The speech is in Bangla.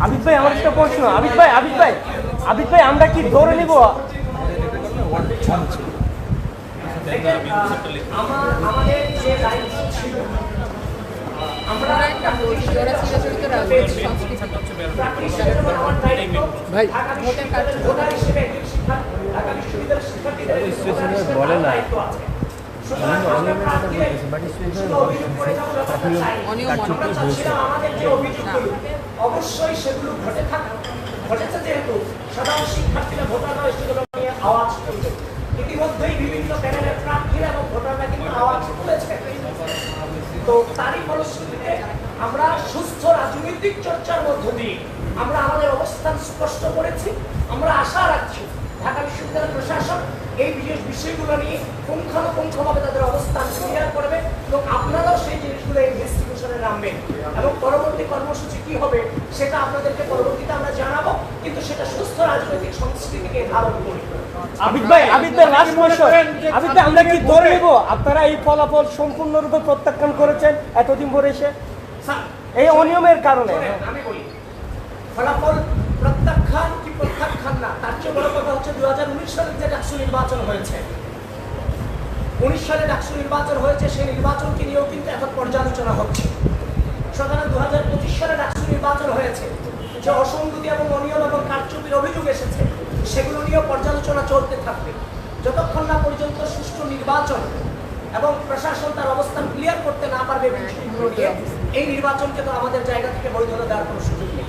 আবিদ ভাই আমার একটা প্রশ্ন আবিদ ভাই আবিদ ভাই আবিদ ভাই আমরা কি ধরে নিব আমাদের যে ছিল ভাই। বলে না। অবশ্যই সেগুলো ঘটে ঘটেছে যেহেতু সাধারণ শিক্ষার্থীরা সেগুলো নিয়ে আওয়াজ ইতিমধ্যেই বিভিন্ন প্যানেলের প্রার্থীরা এবং ভোটাররা কিন্তু আওয়াজ তুলেছে তো তারই ফলশ্রুতিতে আমরা সুস্থ রাজনৈতিক চর্চার মধ্য দিয়ে আমরা আমাদের অবস্থান স্পষ্ট করেছি, আমরা আশা রাখছি ঢাকা বিশ্ববিদ্যালয় প্রশাসন এই বিশেষ নিয়ে পুঙ্খানুপুঙ্খভাবে তাদের অবস্থান ক্লিয়ার করবে এবং আপনারাও সেই জিনিসগুলো ইনভেস্টিগেশনে নামবেন। এবং পরবর্তী কর্মসূচি কি হবে সেটা আপনাদেরকে পরবর্তীতে আমরা জানাব কিন্তু সেটা সুস্থ রাজনৈতিক সংস্কৃতিকে ধারণ করি আবিদ ভাই আবিদ ভাই লাস্ট প্রশ্ন আবিদ ভাই আমরা কি ধরে নিব? আপনারা এই ফলাফল সম্পূর্ণরূপে প্রত্যাখ্যান করেছেন এতদিন পরে এসে? এই অনিয়মের কারণে। আমি বলি ফলাফল প্রত্যাখ্যান কি প্রত্যাখ্যান না তার চেয়ে বড় কথা হচ্ছে দু হাজার উনিশ সালের যে ডাকসু নির্বাচন হয়েছে উনিশ সালে ডাকসু নির্বাচন হয়েছে, সেই নির্বাচনকে নিয়েও কিন্তু এখন পর্যালোচনা হচ্ছে। সুতরাং দু হাজার পঁচিশ সালে ডাকসু নির্বাচন হয়েছে, যে অসঙ্গতি এবং অনিয়ম এবং কারচুপির অভিযোগ এসেছে, সেগুলো নিয়েও পর্যালোচনা চলতে থাকবে। যতক্ষণ না পর্যন্ত সুষ্ঠু নির্বাচন এবং প্রশাসন তার অবস্থান ক্লিয়ার করতে না পারবে এই নির্বাচনকে তো আমাদের জায়গা থেকে বৈধতা দেওয়ার কোনো সুযোগ নেই।